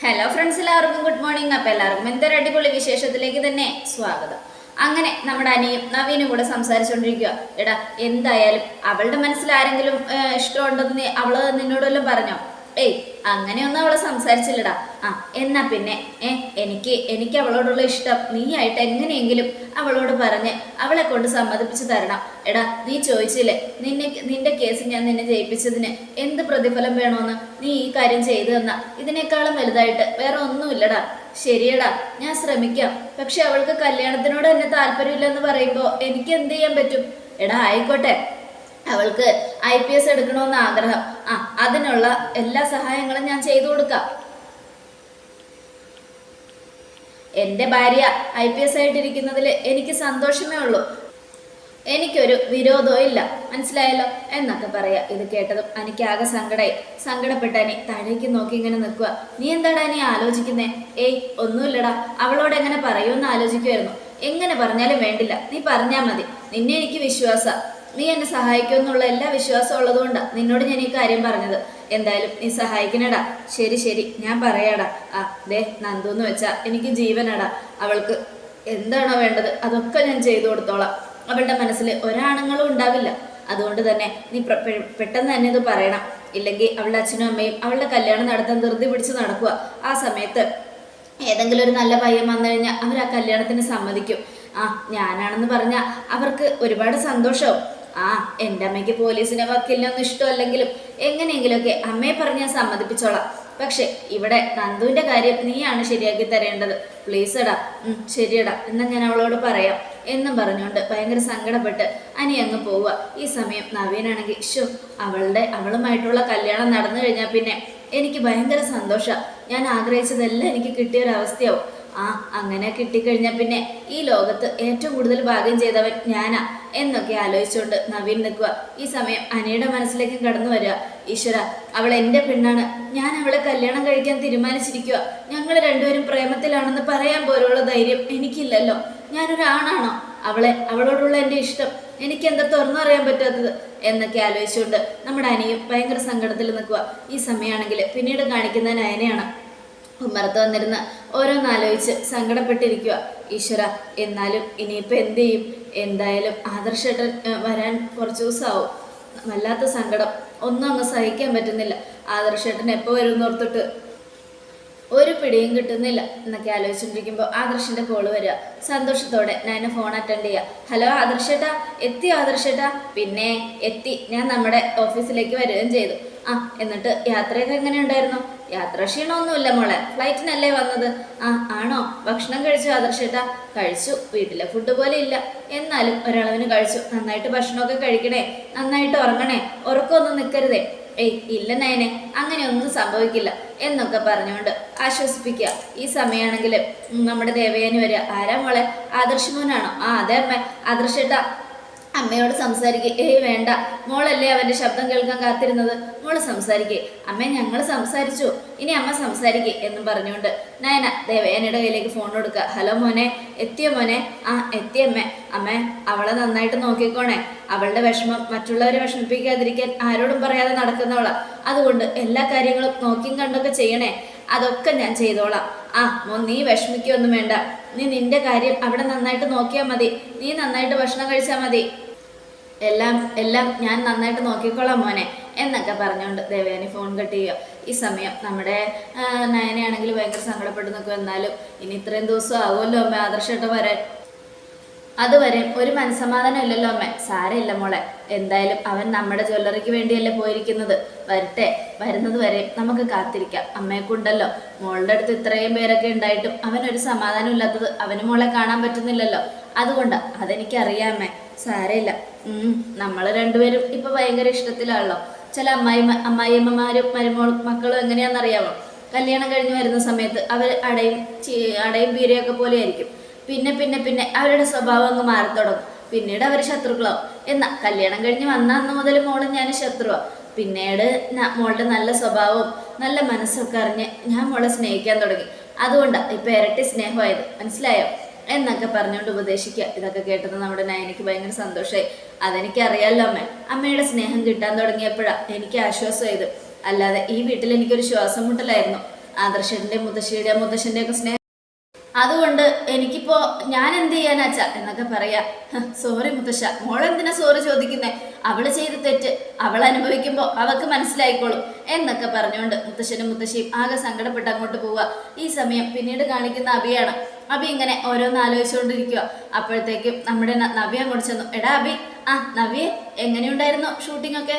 Hello friends എല്ലാവർക്കും good morning അപ്പം എല്ലാവർക്കും എന്തൊരു അടിപൊളി വിശേഷത്തിലേക്ക് തന്നെ സ്വാഗതം. അങ്ങനെ നമ്മുടെ അനിയും നവീനും കൂടെ സംസാരിച്ചുകൊണ്ടിരിക്കുക എടാ എന്തായാലും അവളുടെ മനസ്സിൽ ആരെങ്കിലും ഇഷ്ടമുണ്ടെന്ന് അവൾ നിന്നോടെല്ലാം പറഞ്ഞോ? ഏയ് അങ്ങനെയൊന്നും അവളെ സംസാരിച്ചില്ലടാ. ആ എന്നാ പിന്നെ. ഏ എനിക്ക് എനിക്ക് അവളോടുള്ള ഇഷ്ടം നീ ആയിട്ട് എങ്ങനെയെങ്കിലും അവളോട് പറഞ്ഞ് അവളെ കൊണ്ട് സമ്മതിപ്പിച്ചു തരണം. എടാ നീ ചോദിച്ചില്ലേ? നിന്നെ നിന്റെ കേസ് ഞാൻ നിന്നെ ജയിപ്പിച്ചതിന് എന്ത് പ്രതിഫലം വേണോന്ന് നീ ഈ കാര്യം ചെയ്തു തന്ന. ഇതിനേക്കാളും വലുതായിട്ട് വേറെ ഒന്നുമില്ലടാ. ശരിയടാ ഞാൻ ശ്രമിക്കാം. പക്ഷെ അവൾക്ക് കല്യാണത്തിനോട് എന്നെ താല്പര്യമില്ലെന്ന് പറയുമ്പോൾ എനിക്ക് എന്ത് ചെയ്യാൻ പറ്റും? എടാ ആയിക്കോട്ടെ. അവൾക്ക് ഐ പി എസ് എടുക്കണമെന്ന് ആഗ്രഹം. ആ അതിനുള്ള എല്ലാ സഹായങ്ങളും ഞാൻ ചെയ്തു കൊടുക്കാം. എന്റെ ഭാര്യ ഐ പി എസ് ആയിട്ടിരിക്കുന്നതിൽ എനിക്ക് സന്തോഷമേ ഉള്ളൂ. എനിക്കൊരു വിരോധവും ഇല്ല. മനസ്സിലായല്ലോ? എന്നൊക്കെ പറയാ. ഇത് കേട്ടതും എനിക്ക് ആകെ സങ്കടായി. സങ്കടപ്പെട്ട അനി താഴേക്ക് നോക്കി ഇങ്ങനെ നിൽക്കുക നീ എന്താടാ നീ ആലോചിക്കുന്നേ? ഏയ് ഒന്നുമില്ലടാ. അവളോട് എങ്ങനെ പറയുമെന്ന് ആലോചിക്കുമായിരുന്നു എങ്ങനെ പറഞ്ഞാലും വേണ്ടില്ല. നീ പറഞ്ഞാൽ മതി. നിന്നെ എനിക്ക് വിശ്വാസ. നീ എന്നെ സഹായിക്കുമെന്നുള്ള എല്ലാ വിശ്വാസം ഉള്ളതുകൊണ്ടാണ് നിന്നോട് ഞാൻ ഈ കാര്യം പറഞ്ഞത്. എന്തായാലും നീ സഹായിക്കണടാ. ശരി ശരി. ഞാൻ പറയാടാ. ആ ദേ നന്ദു എന്ന് വെച്ചാ എനിക്ക് ജീവനടാ. അവൾക്ക് എന്താണോ വേണ്ടത് അതൊക്കെ ഞാൻ ചെയ്തു കൊടുത്തോളാം. അവളുടെ മനസ്സിൽ ഒരാണുങ്ങളും ഉണ്ടാവില്ല. അതുകൊണ്ട് തന്നെ നീ പെട്ടെന്ന് തന്നെ ഇത് പറയണം. ഇല്ലെങ്കിൽ അവളുടെ അച്ഛനും അമ്മയും അവളുടെ കല്യാണം നടത്താൻ ധൃതി പിടിച്ച് നടക്കുക ആ സമയത്ത് ഏതെങ്കിലും ഒരു നല്ല പയ്യൻ വന്നു കഴിഞ്ഞാൽ അവർ ആ കല്യാണത്തിന് സമ്മതിക്കും. ആ ഞാനാണെന്ന് പറഞ്ഞാൽ അവർക്ക് ഒരുപാട് സന്തോഷവും. ആ എന്റെ അമ്മയ്ക്ക് പോലീസിനെ വക്കീലിനൊന്നും ഇഷ്ടമല്ലെങ്കിലും എങ്ങനെയെങ്കിലുമൊക്കെ അമ്മയെ പറഞ്ഞ് ഞാൻ സമ്മതിപ്പിച്ചോളാം. പക്ഷെ ഇവിടെ നന്ദുവിന്റെ കാര്യം നീയാണ് ശരിയാക്കി തരേണ്ടത്. പ്ലീസ് എടാ ശരിയടാ എന്നാ ഞാൻ അവളോട് പറയാം. എന്നും പറഞ്ഞുകൊണ്ട് ഭയങ്കര സങ്കടപ്പെട്ട് അനി അങ്ങ് പോവുക. ഈ സമയം നവീനാണെങ്കിൽ ഷോ അവളുടെ അവളുമായിട്ടുള്ള കല്യാണം നടന്നു കഴിഞ്ഞാൽ പിന്നെ എനിക്ക് ഭയങ്കര സന്തോഷമാണ് ഞാൻ ആഗ്രഹിച്ചതെല്ലാം എനിക്ക് കിട്ടിയ ഒരു അവസ്ഥയാവും. ആ അങ്ങനെ കിട്ടിക്കഴിഞ്ഞാൽ പിന്നെ ഈ ലോകത്ത് ഏറ്റവും കൂടുതൽ ഭാഗ്യം ചെയ്തവൻ ഞാനാ. എന്നൊക്കെ ആലോചിച്ചുകൊണ്ട് നവീൻ നിൽക്കുക. ഈ സമയം അനയുടെ മനസ്സിലേക്ക് കടന്നു വരിക. ഈശ്വര അവൾ എന്റെ പെണ്ണാണ്. ഞാൻ അവളെ കല്യാണം കഴിക്കാൻ തീരുമാനിച്ചിരിക്കുക. ഞങ്ങൾ രണ്ടുപേരും പ്രേമത്തിലാണെന്ന് പറയാൻ പോലുള്ള ധൈര്യം എനിക്കില്ലല്ലോ. ഞാനൊരാണാണോ? അവളെ അവളോടുള്ള എന്റെ ഇഷ്ടം. എനിക്ക് എന്താ തുറന്നറിയാൻ പറ്റാത്തത്? എന്നൊക്കെ ആലോചിച്ചുകൊണ്ട് നമ്മുടെ അനിയും ഭയങ്കര സങ്കടത്തിൽ നിൽക്കുക. ഈ സമയമാണെങ്കിൽ പിന്നീട് കാണിക്കുന്ന നയനയാണ് ഉമ്മറത്ത് വന്നിരുന്ന് ഓരോന്നാലോചിച്ച് സങ്കടപ്പെട്ടിരിക്കുക. ഈശ്വര എന്നാലും ഇനിയിപ്പോൾ എന്ത് ചെയ്യും? എന്തായാലും ആദർശേട്ടൻ ഏ, വരാൻ കുറച്ച് ദിവസമാവും വല്ലാത്ത സങ്കടം. ഒന്നും അങ്ങ് സഹിക്കാൻ പറ്റുന്നില്ല. ആദർശേട്ടൻ എപ്പോൾ വരും ഓർത്തിട്ട് ഒരു പിടിയും കിട്ടുന്നില്ല എന്നൊക്കെ ആലോചിച്ചുകൊണ്ടിരിക്കുമ്പോൾ ആദർശിന്റെ കോൾ വരിക. സന്തോഷത്തോടെ ഞാൻ ഫോൺ അറ്റൻഡ് ചെയ്യുക. ഹലോ ആദർശേട്ടാ. എത്തി ആദർശേട്ടാ. പിന്നെ എത്തി. ഞാൻ നമ്മുടെ ഓഫീസിലേക്ക് വരികയും ചെയ്തു. ആ എന്നിട്ട് യാത്രയൊക്കെ എങ്ങനെ ഉണ്ടായിരുന്നു? യാത്ര ക്ഷീണമൊന്നുമില്ല മോളെ. ഫ്ലൈറ്റിനല്ലേ വന്നത്? ആ ആണോ? ഭക്ഷണം കഴിച്ചു ആദർശേട്ടാ? കഴിച്ചു. വീട്ടിലെ ഫുഡ് പോലെ ഇല്ല. എന്നാലും ഒരളവിന് കഴിച്ചു. നന്നായിട്ട് ഭക്ഷണമൊക്കെ കഴിക്കണേ. നന്നായിട്ട് ഉറങ്ങണേ. ഉറക്കമൊന്നും നിൽക്കരുതേ ഏയ് ഇല്ല നയനെ. അങ്ങനെയൊന്നും സംഭവിക്കില്ല എന്നൊക്കെ പറഞ്ഞുകൊണ്ട് ആശ്വസിപ്പിക്കുക. ഈ സമയമാണെങ്കിൽ നമ്മുടെ ദേവയാനി വരിക. ആരാ മോളെ? ആദർശ് മോനാണോ? ആ അതെ അമ്മ. ആദർശേട്ടാ അമ്മയോട് സംസാരിക്കുക ഏയ് വേണ്ട. മോളല്ലേ അവന്റെ ശബ്ദം കേൾക്കാൻ കാത്തിരുന്നത്? മോൾ സംസാരിക്കേ. അമ്മ ഞങ്ങൾ സംസാരിച്ചു. ഇനി അമ്മ സംസാരിക്കേ എന്നും പറഞ്ഞുകൊണ്ട് നയന ദേവേനയുടെ കയ്യിലേക്ക് ഫോൺ കൊടുക്കുക. ഹലോ മോനെ. എത്തിയ മോനെ? ആ എത്തിയ അമ്മേ. അവളെ നന്നായിട്ട് നോക്കിക്കോണേ. അവളുടെ വിഷമം മറ്റുള്ളവരെ വിഷമിപ്പിക്കാതിരിക്കാൻ ആരോടും പറയാതെ നടക്കുന്നവളാ. അതുകൊണ്ട് എല്ലാ കാര്യങ്ങളും നോക്കിയും കണ്ടൊക്കെ ചെയ്യണേ. അതൊക്കെ ഞാൻ ചെയ്തോളാം. ആ മോൻ നീ വിഷമിക്കൊന്നും വേണ്ട. നീ നിന്റെ കാര്യം അവിടെ നന്നായിട്ട് നോക്കിയാൽ മതി. നീ നന്നായിട്ട് ഭക്ഷണം കഴിച്ചാൽ മതി. എല്ലാം എല്ലാം ഞാൻ നന്നായിട്ട് നോക്കിക്കോളാം മോനെ എന്നൊക്കെ പറഞ്ഞുകൊണ്ട് ദേവയാനി ഫോൺ കട്ട് ചെയ്യുക. ഈ സമയം നമ്മുടെ നയനയാണെങ്കിൽ ഭയങ്കര സങ്കടപ്പെട്ട് നിൽക്കും. എന്നാലും ഇനി ഇത്രയും ദിവസം ആകുമല്ലോ അമ്മ ആദർശമായിട്ട് വരാൻ. അതുവരെ ഒരു മനസമാധാനം ഇല്ലല്ലോ അമ്മ. സാരമില്ല മോളെ. എന്തായാലും അവൻ നമ്മുടെ ജ്വല്ലറിക്ക് വേണ്ടിയല്ലേ പോയിരിക്കുന്നത്. വരട്ടെ. വരുന്നത് വരെ നമുക്ക് കാത്തിരിക്കാം. അമ്മയെക്കുണ്ടല്ലോ. മോളുടെ അടുത്ത് ഇത്രയും പേരൊക്കെ ഉണ്ടായിട്ടും അവനൊരു സമാധാനം ഇല്ലാത്തത് അവന് മോളെ കാണാൻ പറ്റുന്നില്ലല്ലോ. അതുകൊണ്ട് അതെനിക്കറിയാം അമ്മേ. സാരമില്ല. നമ്മൾ രണ്ടുപേരും ഇപ്പൊ ഭയങ്കര ഇഷ്ടത്തിലാണല്ലോ. ചില അമ്മായി അമ്മായിയമ്മമാരും മരുമോളും മക്കളും എങ്ങനെയാണെന്നറിയാമോ കല്യാണം കഴിഞ്ഞ് വരുന്ന സമയത്ത് അവർ അടയും അടയും പീരയൊക്കെ പോലെ ആയിരിക്കും പിന്നെ പിന്നെ പിന്നെ അവരുടെ സ്വഭാവം അങ്ങ് മാറി തുടങ്ങും. പിന്നീട് അവർ ശത്രുക്കളാവും. എന്നാ കല്യാണം കഴിഞ്ഞ് വന്ന അന്ന് മുതൽ മോൾ ഞാൻ ശത്രുവാ. പിന്നീട് മോളുടെ നല്ല സ്വഭാവവും നല്ല മനസ്സൊക്കെ അറിഞ്ഞ് ഞാൻ മോളെ സ്നേഹിക്കാൻ തുടങ്ങി. അതുകൊണ്ടാണ് ഇപ്പൊ ഇരട്ടി സ്നേഹമായത്. മനസ്സിലായോ? എന്നൊക്കെ പറഞ്ഞുകൊണ്ട് ഉപദേശിക്കുക. ഇതൊക്കെ കേട്ടത് നമ്മുടെ നയനിക്ക് ഭയങ്കര സന്തോഷമായി അതെനിക്ക് അറിയാലോ അമ്മ. അമ്മയുടെ സ്നേഹം കിട്ടാൻ തുടങ്ങിയപ്പോഴാണ് എനിക്ക് ആശ്വാസമായത്. അല്ലാതെ ഈ വീട്ടിൽ എനിക്കൊരു ശ്വാസം മുട്ടലായിരുന്നു. ആദർശന്റെ മുത്തശ്ശിയുടെ മുത്തശ്ശന്റെ ഒക്കെ സ്നേഹം അതുകൊണ്ട് എനിക്കിപ്പോ ഞാൻ എന്ത് ചെയ്യാനാച്ച എന്നൊക്കെ പറയാ. സോറി മുത്തശ്ശ മോളെന്തിനാ സോറി ചോദിക്കുന്നേ? അവൾ ചെയ്ത തെറ്റ് അവൾ അനുഭവിക്കുമ്പോ അവക്ക് മനസ്സിലായിക്കോളും എന്നൊക്കെ പറഞ്ഞുകൊണ്ട് മുത്തശ്ശനും മുത്തശ്ശിയും ആകെ സങ്കടപ്പെട്ട് അങ്ങോട്ട് പോവുക. ഈ സമയം പിന്നീട് കാണിക്കുന്ന അഭിയാണ് അഭി ഇങ്ങനെ ഓരോന്ന് ആലോചിച്ചുകൊണ്ടിരിക്കുക അപ്പോഴത്തേക്കും നമ്മുടെ നവ്യ അങ്ങോട്ട് ചെന്നു. എടാ അഭി ആ നവ്യെ എങ്ങനെയുണ്ടായിരുന്നു ഷൂട്ടിംഗ് ഒക്കെ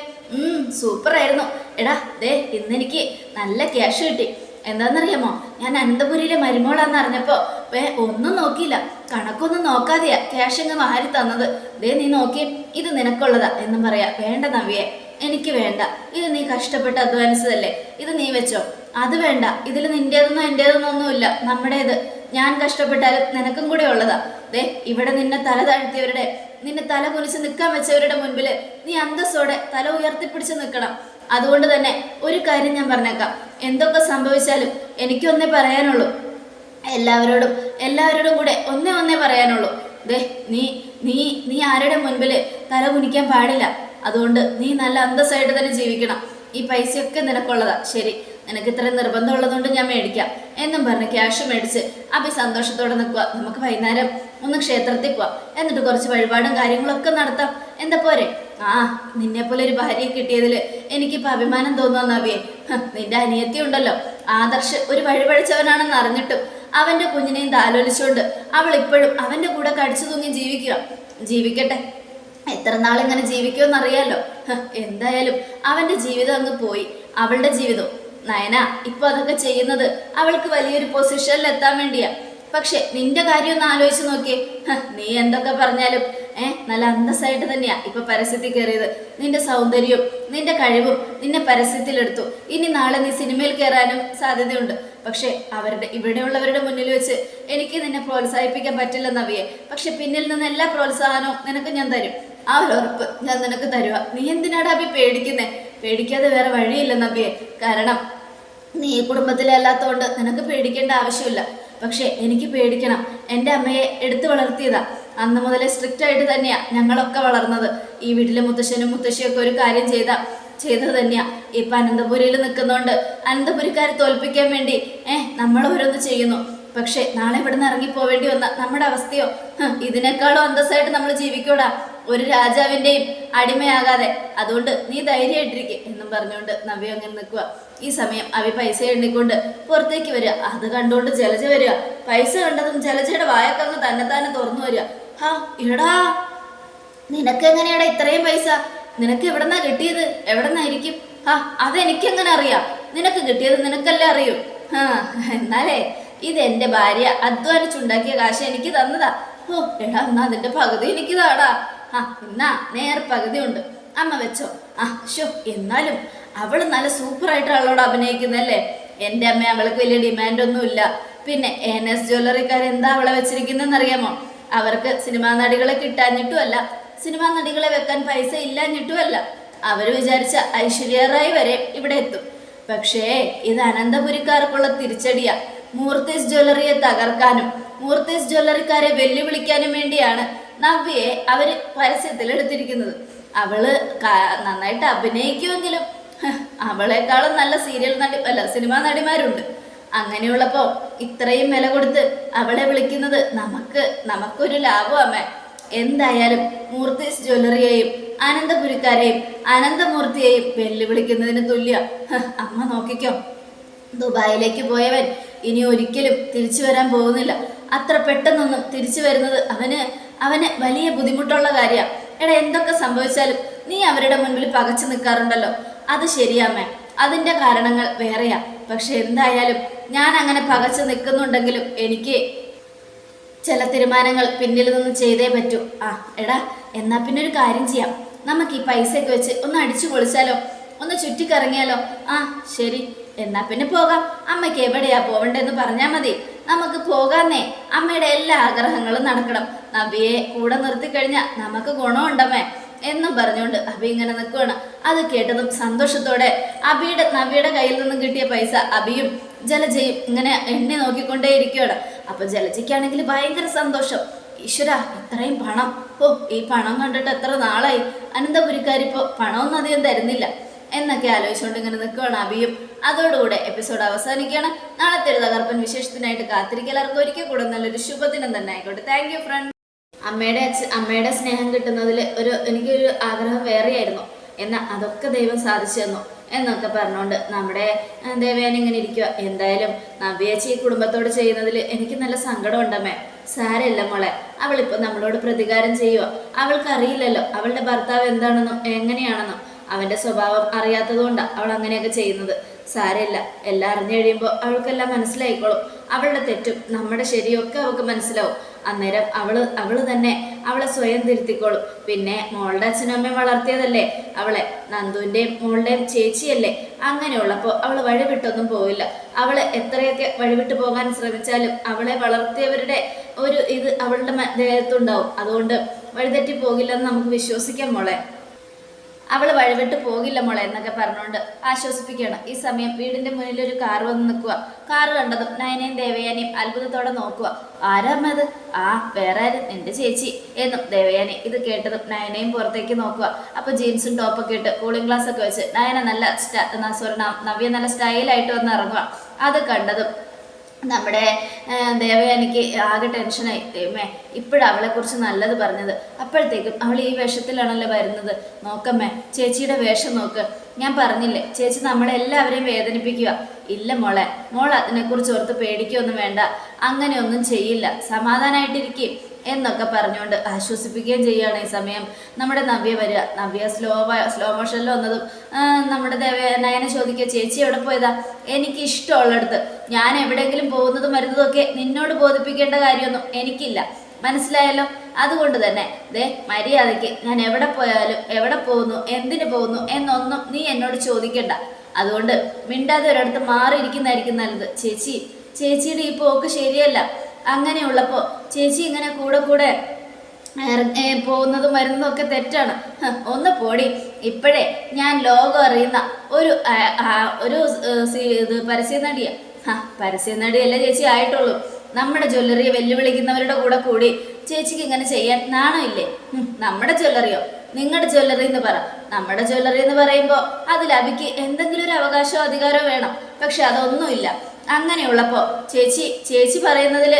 സൂപ്പർ ആയിരുന്നു എടാ ദേ ഇന്നെനിക്ക് നല്ല ക്യാഷ് കിട്ടി. എന്താണെന്നറിയാമോ ഞാൻ അനന്തപുരിയിലെ മരുമോളാന്ന് അറിഞ്ഞപ്പോ വേ ഒന്നും നോക്കിയില്ല. കണക്കൊന്നും നോക്കാതെയാ ക്യാഷ് അങ്ങ് മാറി തന്നത്. ദേ നീ നോക്കി. ഇത് നിനക്കുള്ളതാ എന്നും പറയാ. വേണ്ട നവ്യെ എനിക്ക് വേണ്ട. ഇത് നീ കഷ്ടപ്പെട്ട് അധ്വാനിച്ചതല്ലേ. ഇത് നീ വെച്ചോ. അത് വേണ്ട. ഇതിൽ നിന്റേതൊന്നും എന്റേതൊന്നും ഒന്നുമില്ല. നമ്മുടേത്. ഞാൻ കഷ്ടപ്പെട്ടാലും നിനക്കും കൂടെ ഉള്ളതാ. ദേ ഇവിടെ നിന്നെ തല താഴ്ത്തിയവരുടെ നിന്നെ തല കുനിച്ച് നിൽക്കാൻ വെച്ചവരുടെ മുൻപിൽ നീ അന്തസ്സോടെ തല ഉയർത്തിപ്പിടിച്ച് നിൽക്കണം. അതുകൊണ്ട് തന്നെ ഒരു കാര്യം ഞാൻ പറഞ്ഞേക്കാം. എന്തൊക്കെ സംഭവിച്ചാലും എനിക്കൊന്നേ പറയാനുള്ളൂ. എല്ലാവരോടും എല്ലാവരോടും കൂടെ ഒന്നേ ഒന്നേ പറയാനുള്ളൂ. ദേ നീ നീ നീ ആരുടെ മുൻപിൽ തല കുനിക്കാൻ പാടില്ല. അതുകൊണ്ട് നീ നല്ല അന്തസ്സായിട്ട് തന്നെ ജീവിക്കണം. ഈ പൈസയൊക്കെ നിനക്കുള്ളതാ. ശരി നിനക്ക് ഇത്രയും നിർബന്ധമുള്ളതുകൊണ്ട് ഞാൻ മേടിക്കാം. എന്നും പറഞ്ഞ് ക്യാഷ് മേടിച്ച് അഭി സന്തോഷത്തോടെ നിൽക്കുക നമുക്ക് വൈകുന്നേരം ഒന്ന് ക്ഷേത്രത്തിൽ പോവാം. എന്നിട്ട് കുറച്ച് വഴിപാടും കാര്യങ്ങളൊക്കെ നടത്താം. എന്താ പോരെ? ആ നിന്നെ പോലെ ഒരു ഭാര്യയെ കിട്ടിയതിൽ എനിക്കിപ്പോൾ അഭിമാനം തോന്നുന്ന നിന്റെ അനിയത്തി ഉണ്ടല്ലോ. ആദർശ് ഒരു വഴിപഴിച്ചവനാണെന്ന് അറിഞ്ഞിട്ടും അവന്റെ കുഞ്ഞിനെയും താലോലിച്ചുകൊണ്ട് അവൾ ഇപ്പോഴും അവന്റെ കൂടെ കടിച്ചു തൂങ്ങി ജീവിക്കുക. ജീവിക്കട്ടെ. എത്ര നാളിങ്ങനെ ജീവിക്കുമെന്ന് അറിയാലോ എന്തായാലും അവന്റെ ജീവിതം അങ്ങ് പോയി. അവളുടെ ജീവിതം. നയന ഇപ്പൊ അതൊക്കെ ചെയ്യുന്നത് അവൾക്ക് വലിയൊരു പൊസിഷനിൽ എത്താൻ വേണ്ടിയാ. പക്ഷെ നിന്റെ കാര്യം ഒന്ന് ആലോചിച്ച് നോക്കിയേ. നീ എന്തൊക്കെ പറഞ്ഞാലും ഏ നല്ല അന്തസ്സായിട്ട് തന്നെയാ ഇപ്പൊ പരസ്യത്തിൽ കയറിയത് നിന്റെ സൗന്ദര്യവും നിന്റെ കഴിവും നിന്നെ പരസ്യത്തിലെടുത്തു. ഇനി നാളെ നീ സിനിമയിൽ കയറാനും സാധ്യതയുണ്ട്. പക്ഷെ അവരുടെ ഇവിടെയുള്ളവരുടെ മുന്നിൽ വെച്ച് എനിക്ക് നിന്നെ പ്രോത്സാഹിപ്പിക്കാൻ പറ്റില്ല നവിയെ. പക്ഷെ പിന്നിൽ നിന്ന് എല്ലാ പ്രോത്സാഹനവും നിനക്ക് ഞാൻ തരും. ആ ഒരു ഉറപ്പ് ഞാൻ നിനക്ക് തരുക നീ എന്തിനാടാ അഭി പേടിക്കുന്നേ? പേടിക്കാതെ വേറെ വഴിയില്ല നവിയെ. കാരണം നീ ഈ കുടുംബത്തിലെ അല്ലാത്തതുകൊണ്ട് നിനക്ക് പേടിക്കേണ്ട ആവശ്യമില്ല. പക്ഷെ എനിക്ക് പേടിക്കണം. എന്റെ അമ്മയെ എടുത്തു വളർത്തിയതാ. അന്ന് മുതലേ സ്ട്രിക്റ്റ് ആയിട്ട് തന്നെയാ ഞങ്ങളൊക്കെ വളർന്നത്. ഈ വീട്ടിലെ മുത്തശ്ശനും മുത്തശ്ശിയൊക്കെ ഒരു കാര്യം ചെയ്ത ചെയ്തത് തന്നെയാ. ഇപ്പൊ അനന്തപുരിയിൽ നിൽക്കുന്നോണ്ട് അനന്തപുരിക്കാരെ തോൽപ്പിക്കാൻ വേണ്ടി ഏഹ് നമ്മൾ ഓരോന്ന് ചെയ്യുന്നു. പക്ഷെ നാളെ ഇവിടുന്ന് ഇറങ്ങി പോവേണ്ടി വന്ന നമ്മുടെ അവസ്ഥയോ? ഇതിനേക്കാളും അന്തസ്സായിട്ട് നമ്മൾ ജീവിക്കൂടാ. ഒരു രാജാവിന്റെയും അടിമയാകാതെ. അതുകൊണ്ട് നീ ധൈര്യമായിട്ടിരിക്കെ എന്നും പറഞ്ഞുകൊണ്ട് നവ്യ അങ്ങനെ നിൽക്കുക ഈ സമയം അവി പൈസ എണ്ണിക്കൊണ്ട് പുറത്തേക്ക് വരിക. അത് കണ്ടുകൊണ്ട് ജലജ വരിക. പൈസ കണ്ടതും ജലജയുടെ വായക്കങ്ങ് തന്നെ തന്നെ തുറന്നു വരിക. എടാ നിനക്ക് എങ്ങനെയാടാ ഇത്രയും പൈസ? നിനക്ക് എവിടെന്നാ കിട്ടിയത്? എവിടെന്നായിരിക്കും? ആ അതെനിക്ക് എങ്ങനെ അറിയാം? നിനക്ക് കിട്ടിയത് നിനക്കല്ലേ അറിയൂ? ആ എന്നാലേ ഇത് എന്റെ ഭാര്യ അധ്വാനിച്ചുണ്ടാക്കിയ കാശ് എനിക്ക് തന്നതാ. ഓ എടാ എന്നാ അതിന്റെ പകുതി എനിക്ക് താടാ. ആ എന്നാ നേർ പകുതി ഉണ്ട്. അമ്മ വെച്ചോ. ആ ഷോ എന്നാലും അവൾ നല്ല സൂപ്പറായിട്ട് അവളോട് അഭിനയിക്കുന്നല്ലേ എന്റെ അമ്മ അവൾക്ക് വലിയ ഡിമാൻഡ് ഒന്നുമില്ല പിന്നെ എൻ എസ് ജ്വല്ലറിക്കാർ എന്താ അവളെ വെച്ചിരിക്കുന്നതെന്ന് അറിയാമോ അവർക്ക് സിനിമാ നടികളെ കിട്ടാഞ്ഞിട്ടുമല്ല സിനിമാ നടികളെ വെക്കാൻ പൈസ ഇല്ലാഞ്ഞിട്ടുമല്ല. അവർ വിചാരിച്ച ഐശ്വര്യ റായ് വരെ ഇവിടെ എത്തും. പക്ഷേ ഇത് അനന്തപുരിക്കാർക്കുള്ള തിരിച്ചടിയാ. മൂർത്തിസ് ജ്വല്ലറിയെ തകർക്കാനും മൂർത്തിസ് ജ്വല്ലറിക്കാരെ വെല്ലുവിളിക്കാനും വേണ്ടിയാണ് നവ്യയെ അവർ പരസ്യത്തിൽ എടുത്തിരിക്കുന്നത് അവൾ നന്നായിട്ട് അഭിനയിക്കുമെങ്കിലും അവളെക്കാളും നല്ല സീരിയൽ നടി അല്ല സിനിമാ നടിമാരുണ്ട്. അങ്ങനെയുള്ളപ്പോ ഇത്രയും വില കൊടുത്ത് അവളെ വിളിക്കുന്നത് നമുക്ക് നമുക്കൊരു ലാഭം അമ്മേ. എന്തായാലും മൂർത്തീസ് ജ്വല്ലറിയെയും അനന്തപുരിക്കാരെയും അനന്തമൂർത്തിയെയും വെല്ലുവിളിക്കുന്നതിന് തുല്യ. അമ്മ നോക്കിക്കോ. ദുബായിലേക്ക് പോയവൻ ഇനി ഒരിക്കലും തിരിച്ചു വരാൻ പോകുന്നില്ല. അത്ര പെട്ടെന്നൊന്നും തിരിച്ചു വരുന്നത് അവന് അവന് വലിയ ബുദ്ധിമുട്ടുള്ള കാര്യമാണ് എടാ എന്തൊക്കെ സംഭവിച്ചാലും നീ അവരുടെ മുൻപിൽ പകച്ചു നിൽക്കാറുണ്ടല്ലോ. അത് ശരിയാമ്മേ അതിന്റെ കാരണങ്ങൾ വേറെയാ. പക്ഷെ എന്തായാലും ഞാൻ അങ്ങനെ പകച്ചു നിൽക്കുന്നുണ്ടെങ്കിലും എനിക്ക് ചില തീരുമാനങ്ങൾ പിന്നിൽ നിന്ന് ചെയ്തേ പറ്റൂ. ആ എടാ എന്നാ പിന്നെ ഒരു കാര്യം ചെയ്യാം. നമുക്ക് ഈ പൈസയൊക്കെ വെച്ച് ഒന്ന് അടിച്ചു പൊളിച്ചാലോ? ഒന്ന് ചുറ്റിക്കറങ്ങിയാലോ? ആ ശരി. എന്നാ പിന്നെ പോകാം. അമ്മയ്ക്ക് എവിടെയാ പോവണ്ടെന്ന് പറഞ്ഞാൽ മതി. നമുക്ക് പോകാന്നേ. അമ്മയുടെ എല്ലാ ആഗ്രഹങ്ങളും നടക്കണം. നബിയെ കൂടെ നിർത്തി കഴിഞ്ഞാൽ നമുക്ക് ഗുണമുണ്ടമ്മേ. എന്നും പറഞ്ഞുകൊണ്ട് അബി ഇങ്ങനെ നിൽക്കുകയാണ്. അത് കേട്ടതും സന്തോഷത്തോടെ അബിയുടെ നബിയുടെ കയ്യിൽ നിന്നും കിട്ടിയ പൈസ അബിയും ജലജയും ഇങ്ങനെ എണ്ണി നോക്കിക്കൊണ്ടേ ഇരിക്കുകയാണ് അപ്പൊ ജലജയ്ക്കാണെങ്കിൽ ഭയങ്കര സന്തോഷം. ഈശ്വര ഇത്രയും പണം. ഓ ഈ പണം കണ്ടിട്ട് എത്ര നാളായി. അനന്തപുരിക്കാരിപ്പോ പണമൊന്നും അധികം തരുന്നില്ല. എന്നൊക്കെ ആലോചിച്ചുകൊണ്ട് ഇങ്ങനെ നിൽക്കുകയാണ് അബിയും. അതോടുകൂടെ എപ്പിസോഡ് അവസാനിക്കുകയാണ്. നാളത്തെ ഒരു തകർപ്പൻ വിശേഷത്തിനായിട്ട് കാത്തിരിക്കുക. എല്ലാവർക്കും ഒരിക്കൽ കൂടെ നല്ലൊരു ശുഭദിനം തന്നെ ആയിക്കോട്ടെ. താങ്ക് യു ഫ്രണ്ട് അമ്മയുടെ അച്ഛൻ അമ്മയുടെ സ്നേഹം കിട്ടുന്നതിൽ ഒരു എനിക്കൊരു ആഗ്രഹം വേറെയായിരുന്നു. എന്നാൽ അതൊക്കെ ദൈവം സാധിച്ചു തന്നു. എന്നൊക്കെ പറഞ്ഞുകൊണ്ട് നമ്മുടെ ദേവേന ഇങ്ങനെ ഇരിക്കുക എന്തായാലും നവ്യേച്ചി ഈ കുടുംബത്തോട് ചെയ്യുന്നതിൽ എനിക്ക് നല്ല സങ്കടമുണ്ടമ്മേ സാരല്ല മോളെ. അവളിപ്പോൾ നമ്മളോട് പ്രതികാരം ചെയ്യുക അവൾക്കറിയില്ലല്ലോ അവളുടെ ഭർത്താവ് എന്താണെന്നും എങ്ങനെയാണെന്നും. അവന്റെ സ്വഭാവം അറിയാത്തതുകൊണ്ടാണ് അവൾ അങ്ങനെയൊക്കെ ചെയ്യുന്നത്. സാരമില്ല. എല്ലാം അറിഞ്ഞു കഴിയുമ്പോൾ അവൾക്കെല്ലാം മനസ്സിലായിക്കോളും. അവളുടെ തെറ്റും നമ്മുടെ ശരിയൊക്കെ അവൾക്ക് മനസ്സിലാവും. അന്നേരം അവൾ അവൾ തന്നെ അവളെ സ്വയം തിരുത്തിക്കോളും. പിന്നെ മോളുടെ അച്ഛനും അമ്മയും വളർത്തിയതല്ലേ? അവളെ നന്ദുവിന്റെയും മോളുടെയും ചേച്ചിയല്ലേ? അങ്ങനെയുള്ളപ്പോൾ അവൾ വഴിവിട്ടൊന്നും പോവില്ല. അവൾ എത്രയൊക്കെ വഴിവിട്ട് പോകാൻ ശ്രമിച്ചാലും അവളെ വളർത്തിയവരുടെ ഒരു ഇത് അവളുടെ ദേഹത്തുണ്ടാവും. അതുകൊണ്ട് വഴിതെറ്റി പോകില്ലെന്ന് നമുക്ക് വിശ്വസിക്കാം മോളെ. അവൾ വഴിവിട്ട് പോകില്ല മോളെ എന്നൊക്കെ പറഞ്ഞുകൊണ്ട് ആശ്വസിപ്പിക്കുകയാണ്. ഈ സമയം വീടിന്റെ മുന്നിൽ ഒരു കാർ വന്ന് നിൽക്കുക. കാർ കണ്ടതും നയനയും ദേവയാനിയും അത്ഭുതത്തോടെ നോക്കുക. ആരാമത് ആ വേറെ ആരും നിന്റെ ചേച്ചി. എന്നും ദേവയാനി ഇത് കേട്ടതും നയനയും പുറത്തേക്ക് നോക്കുക. അപ്പൊ ജീൻസും ടോപ്പൊക്കെ ഇട്ട് കൂളിംഗ് ഗ്ലാസ് ഒക്കെ വെച്ച് നയന നല്ല സ്റ്റാ സോറി നവ്യ നല്ല സ്റ്റൈലായിട്ട് വന്ന് ഇറങ്ങുക. അത് കണ്ടതും നമ്മുടെ ദേവയാനിക്ക് ആകെ ടെൻഷനായി ദൈവമേ ഇപ്പോഴാണ് അവളെ കുറിച്ച് നല്ലത് പറഞ്ഞത്. അപ്പോഴത്തേക്കും അവൾ ഈ വേഷത്തിലാണല്ലോ വരുന്നത്. നോക്കമ്മേ ചേച്ചിയുടെ വേഷം നോക്ക്. ഞാൻ പറഞ്ഞില്ലേ ചേച്ചി നമ്മളെ എല്ലാവരെയും വേദനിപ്പിക്കുക. ഇല്ല മോളെ മോൾ അതിനെക്കുറിച്ച് ഓർത്ത് പേടിക്കുകയൊന്നും വേണ്ട. അങ്ങനെയൊന്നും ചെയ്യില്ല. സമാധാനമായിട്ടിരിക്കും എന്നൊക്കെ പറഞ്ഞുകൊണ്ട് ആശ്വസിപ്പിക്കുകയും ചെയ്യുകയാണ് ഈ സമയം. നമ്മുടെ നവ്യ വരിക. നവ്യ സ്ലോ സ്ലോ മോഷനിൽ വന്നതും നമ്മുടെ ദേവ നയന ചോദിക്കുക ചേച്ചി എവിടെ പോയതാ? എനിക്ക് ഇഷ്ടമുള്ളടത്ത്. ഞാൻ എവിടെയെങ്കിലും പോകുന്നതും വരുന്നതും ഒക്കെ നിന്നോട് ബോധിപ്പിക്കേണ്ട കാര്യമൊന്നും എനിക്കില്ല. മനസ്സിലായല്ലോ? അതുകൊണ്ട് തന്നെ ദേ മര്യാദയ്ക്ക് ഞാൻ എവിടെ പോയാലും എവിടെ പോകുന്നു എന്തിനു പോകുന്നു എന്നൊന്നും നീ എന്നോട് ചോദിക്കണ്ട. അതുകൊണ്ട് മിണ്ടാതെ ഒരിടത്ത് മാറിയിരിക്കുന്നതായിരിക്കും നല്ലത്. ചേച്ചി ചേച്ചിയുടെ ഈ പോക്ക് ശരിയല്ല. അങ്ങനെയുള്ളപ്പോൾ ചേച്ചി ഇങ്ങനെ കൂടെ കൂടെ പോകുന്നതും വരുന്നതും ഒക്കെ തെറ്റാണ് ഒന്ന് പോടി. ഇപ്പോഴേ ഞാൻ ലോകം അറിയുന്ന ഒരു ഒരു ഇത് പരസ്യ ആ പരസ്യനടിയല്ല പരസ്യ നടിയല്ല ചേച്ചി ആയിട്ടുള്ളൂ. നമ്മുടെ ജ്വല്ലറിയെ വെല്ലുവിളിക്കുന്നവരുടെ കൂടെ കൂടി ചേച്ചിക്ക് ഇങ്ങനെ ചെയ്യാൻ നാണമില്ലേ? നമ്മുടെ ജ്വല്ലറിയോ? നിങ്ങളുടെ ജ്വല്ലറി എന്ന് പറ. നമ്മുടെ ജ്വല്ലറി എന്ന് പറയുമ്പോൾ അതിൽ അബിക്ക് എന്തെങ്കിലും ഒരു അവകാശമോ അധികാരമോ വേണം. പക്ഷെ അതൊന്നുമില്ല. അങ്ങനെയുള്ളപ്പോ ചേച്ചി ചേച്ചി പറയുന്നതിൽ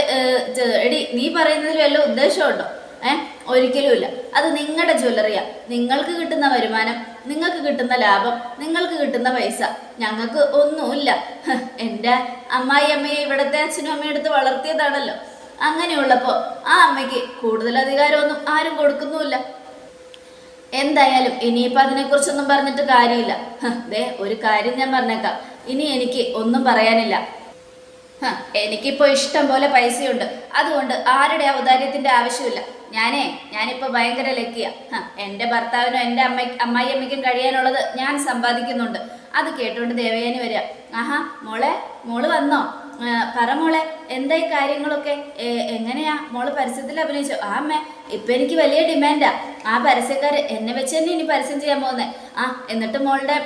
എടി നീ പറയുന്നതിൽ വല്ല ഉദ്ദേശമുണ്ടോ ഏ ഒരിക്കലുമില്ല. അത് നിങ്ങളുടെ ജ്വല്ലറിയാ. നിങ്ങൾക്ക് കിട്ടുന്ന വരുമാനം നിങ്ങൾക്ക് കിട്ടുന്ന ലാഭം നിങ്ങൾക്ക് കിട്ടുന്ന പൈസ. ഞങ്ങൾക്ക് ഒന്നുമില്ല. എന്റെ അമ്മായി അമ്മയെ ഇവിടുത്തെ അച്ഛനും അമ്മയും എടുത്ത് വളർത്തിയതാണല്ലോ. അങ്ങനെയുള്ളപ്പോൾ ആ അമ്മയ്ക്ക് കൂടുതൽ അധികാരമൊന്നും ആരും കൊടുക്കുന്നുമില്ല. എന്തായാലും ഇനിയിപ്പോൾ അതിനെക്കുറിച്ചൊന്നും പറഞ്ഞിട്ട് കാര്യമില്ല. ദേ ഒരു കാര്യം ഞാൻ പറഞ്ഞേക്കാം. ഇനി എനിക്ക് ഒന്നും പറയാനില്ല. എനിക്കിപ്പോ ഇഷ്ടം പോലെ പൈസയുണ്ട്. അതുകൊണ്ട് ആരുടെ ഔദാര്യത്തിന്റെ ആവശ്യമില്ല. ഞാനേ ഞാനിപ്പോ ഭയങ്കര ലക്കിയ. എന്റെ ഭർത്താവിനും എന്റെ അമ്മ അമ്മായിയമ്മയ്ക്കും കഴിയാനുള്ളത് ഞാൻ സമ്പാദിക്കുന്നുണ്ട്. അത് കേട്ടുകൊണ്ട് ദേവയാനി വരിക ആഹാ മോളെ മോൾ വന്നോ? പറ മോളെ എന്തായി കാര്യങ്ങളൊക്കെ? എങ്ങനെയാ? മോൾ പരസ്യത്തിൽ അഭിനയിച്ചു. ആ അമ്മേ ഇപ്പൊ എനിക്ക് വലിയ ഡിമാൻഡാ. ആ പരസ്യക്കാര് എന്നെ വെച്ച് തന്നെ ഇനി പരസ്യം ചെയ്യാൻ പോകുന്നേ. ആ എന്നിട്ട് മോളുടെ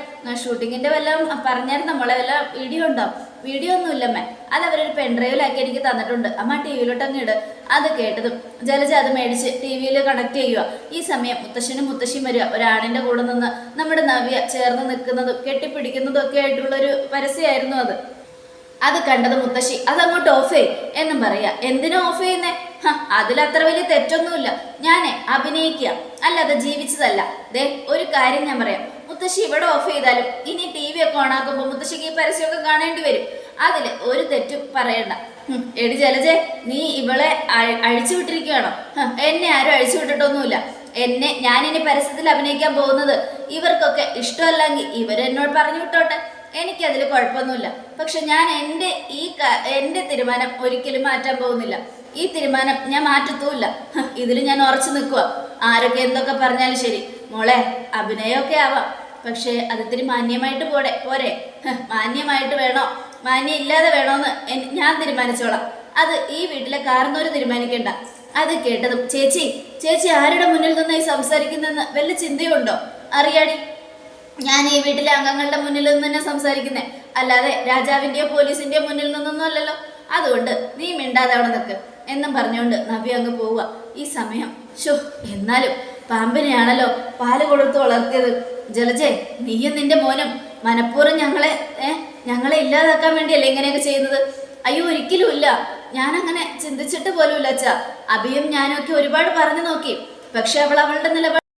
ഷൂട്ടിങ്ങിന്റെ വല്ലതും പറഞ്ഞായിരുന്നോ? മോളെ വല്ല വീഡിയോ ഉണ്ടോ? വീഡിയോ ഒന്നുമില്ലമ്മേ അത് അവരൊരു പെൺഡ്രൈവിലാക്കി എനിക്ക് തന്നിട്ടുണ്ട്. അമ്മ ടി വിയിലോട്ട് അങ്ങ് ഇട്. അത് കേട്ടതും ജലജ അത് മേടിച്ച് ടി വിയിൽ കണക്ട് ചെയ്യുക ഈ സമയം മുത്തശ്ശനും മുത്തശ്ശിയും വരിക. ഒരാണിന്റെ കൂടെ നിന്ന് നമ്മുടെ നവ്യ ചേർന്ന് നിൽക്കുന്നതും കെട്ടിപ്പിടിക്കുന്നതും ഒക്കെ ആയിട്ടുള്ളൊരു പരസ്യമായിരുന്നു അത്. അത് കണ്ടത് മുത്തശ്ശി. അതങ്ങോട്ട് ഓഫ് ചെയ് എന്നും പറയാ എന്തിനാ ഓഫ് ചെയ്യുന്നേ? അതിലത്ര വലിയ തെറ്റൊന്നുമില്ല. ഞാനേ അഭിനയിക്കുക. അല്ലാതെ ജീവിച്ചതല്ല. ദേ ഒരു കാര്യം ഞാൻ പറയാം. മുത്തശ്ശി ഇവിടെ ഓഫ് ചെയ്താലും ഇനി ടി വി ഒക്കെ ഓണാക്കുമ്പോൾ മുത്തശ്ശിക്ക് ഈ പരസ്യമൊക്കെ കാണേണ്ടി വരും. അതിൽ ഒരു തെറ്റും പറയണ്ട. എടി ജലജെ നീ ഇവളെ അഴ- അഴിച്ചു വിട്ടിരിക്കുകയാണോ? എന്നെ ആരും അഴിച്ചു വിട്ടിട്ടൊന്നുമില്ല. എന്നെ ഞാനിനി പരസ്യത്തിൽ അഭിനയിക്കാൻ പോകുന്നത് ഇവർക്കൊക്കെ ഇഷ്ടമല്ലെങ്കിൽ ഇവരെന്നോട് പറഞ്ഞു വിട്ടോട്ടെ. എനിക്കതിൽ കുഴപ്പമൊന്നുമില്ല. പക്ഷെ ഞാൻ എന്റെ ഈ എന്റെ തീരുമാനം ഒരിക്കലും മാറ്റാൻ പോകുന്നില്ല. ഈ തീരുമാനം ഞാൻ മാറ്റത്തുമില്ല. ഇതിൽ ഞാൻ ഉറച്ചു നിൽക്കുക ആരൊക്കെ എന്തൊക്കെ പറഞ്ഞാലും ശരി. മോളെ അഭിനയമൊക്കെ ആവാം. പക്ഷേ അതിത്തിരി മാന്യമായിട്ട് പോടെ പോരെ. മാന്യമായിട്ട് വേണോ? മാന്യം ഇല്ലാതെ വേണോന്ന് ഞാൻ തീരുമാനിച്ചോളാം. അത് ഈ വീട്ടിലെ കാരണവര് തീരുമാനിക്കണ്ട. അത് കേട്ടതും ചേച്ചി ചേച്ചി ആരുടെ മുന്നിൽ നിന്നായി സംസാരിക്കുന്നതെന്ന് വല്ല ചിന്തയുണ്ടോ? അറിയാടി. ഞാൻ ഈ വീട്ടിലെ അംഗങ്ങളുടെ മുന്നിൽ നിന്ന് തന്നെ സംസാരിക്കുന്നേ. അല്ലാതെ രാജാവിന്റെയോ പോലീസിന്റെയോ മുന്നിൽ നിന്നൊന്നും അല്ലല്ലോ. അതുകൊണ്ട് നീ മിണ്ടാതെ അവിടെ നിൽക്ക് എന്നും പറഞ്ഞുകൊണ്ട് നവ്യ അങ്ങ് പോവുക. ഈ സമയം ഷോ എന്നാലും പാമ്പിനെയാണല്ലോ പാൽ കൊടുത്ത് വളർത്തിയത്. ജലജെ നീയും നിന്റെ മോനും മനഃപൂർവം ഞങ്ങളെ ഏ ഞങ്ങളെ ഇല്ലാതാക്കാൻ വേണ്ടിയല്ലേ ഇങ്ങനെയൊക്കെ ചെയ്യുന്നത്? അയ്യോ ഒരിക്കലും ഇല്ല. ഞാനങ്ങനെ ചിന്തിച്ചിട്ട് പോലും ഇല്ല അച്ഛാ. അഭിയും ഞാനും ഒക്കെ ഒരുപാട് പറഞ്ഞു നോക്കി. പക്ഷെ അവൾ അവളുടെ നിലപാട്